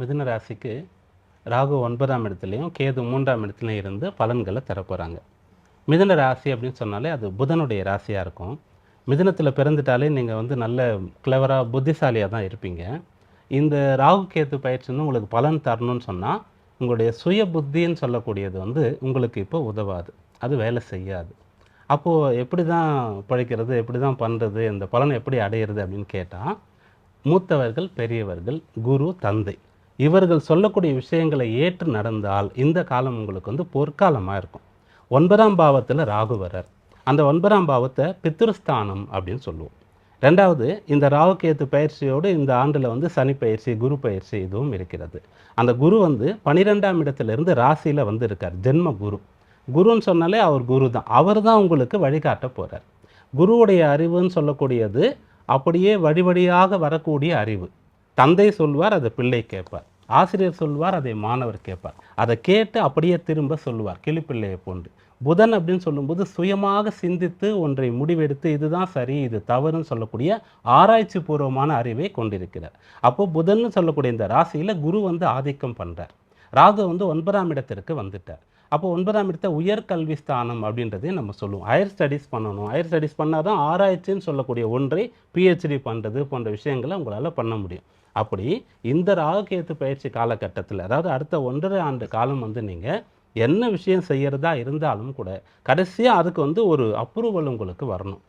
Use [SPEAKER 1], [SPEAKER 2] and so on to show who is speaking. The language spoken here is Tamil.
[SPEAKER 1] மிதுன ராசிக்கு ராகு ஒன்பதாம் இடத்துலையும் கேது மூன்றாம் இடத்துலையும் இருந்து பலன்களை தரப்போகிறாங்க மிதுன ராசி அப்படின்னு சொன்னாலே அது புதனுடைய ராசியாக இருக்கும். மிதுனத்தில் பிறந்துட்டாலே நீங்கள் வந்து நல்ல கிளவராக புத்திசாலியாக தான் இருப்பீங்க. இந்த ராகு கேத்து பயிற்சி வந்து உங்களுக்கு பலன் தரணும்னு சொன்னால் உங்களுடைய சுய புத்தின்னு சொல்லக்கூடியது வந்து உங்களுக்கு இப்போ உதவாது. அது வேலை செய்யாது. அப்போது எப்படி தான் பழைக்கிறது எப்படி தான் பண்ணுறது இந்த பலனை எப்படி அடையிறது அப்படின்னு கேட்டால் மூத்தவர்கள் பெரியவர்கள் குரு தந்தை. இவர்கள் சொல்லக்கூடிய விஷயங்களை ஏற்று நடந்தால் இந்த காலம் உங்களுக்கு வந்து பொற்காலமாக இருக்கும். ஒன்பதாம் பாவத்தில் ராகுவரர் அந்த ஒன்பதாம் பாவத்தை பித்திருஸ்தானம் அப்படின்னு சொல்லுவோம். ரெண்டாவது இந்த ராகுகேத்து பயிற்சியோடு இந்த ஆண்டில் வந்து சனி பயிற்சி குரு பயிற்சி இதுவும் இருக்கிறது. அந்த குரு வந்து பனிரெண்டாம் இடத்துலேருந்து ராசியில் வந்து இருக்கார் ஜென்ம குரு. குருன்னு சொன்னாலே அவர் குரு தான். அவர் தான் உங்களுக்கு வழிகாட்ட போகிறார் குருவுடைய அறிவுன்னு சொல்லக்கூடியது அப்படியே வழி வழியாக வரக்கூடிய அறிவு. தந்தை சொல்வார் அதை பிள்ளை கேட்பார். ஆசிரியர் சொல்வார் அதை மாணவர் கேட்பார். அதை கேட்டு அப்படியே திரும்ப சொல்லுவார் கிளிப்பிள்ளையை போன்று. புதன் அப்படின்னு சொல்லும்போது சுயமாக சிந்தித்து ஒன்றை முடிவெடுத்து இதுதான் சரி இது தவறுன்னு சொல்லக்கூடிய ஆராய்ச்சி பூர்வமான அறிவை கொண்டிருக்கிறார். அப்போ புதன்னு சொல்லக்கூடிய இந்த ராசியில் குரு வந்து ஆதிக்கம் பண்ணுறார் ராகு வந்து ஒன்பதாம் இடத்திற்கு வந்துட்டார். அப்போ ஒன்பதாம் இடத்த உயர்கல்வி ஸ்தானம் அப்படின்றதே நம்ம சொல்லுவோம். ஹையர் ஸ்டடீஸ் பண்ணணும். ஹையர் ஸ்டடீஸ் பண்ணால் தான் ஆராய்ச்சின்னு சொல்லக்கூடிய ஒன்றை பிஹெச்டி பண்ணுறது போன்ற விஷயங்களை உங்களால் பண்ண முடியும். அப்படி இந்த ராகுகேத்து பயிற்சி காலகட்டத்தில் அதாவது அடுத்த ஒன்றரை ஆண்டு காலம் வந்து நீங்கள் என்ன விஷயம் செய்கிறதா இருந்தாலும் கூட கடைசியாக அதுக்கு வந்து ஒரு அப்ரூவல் உங்களுக்கு வரணும்.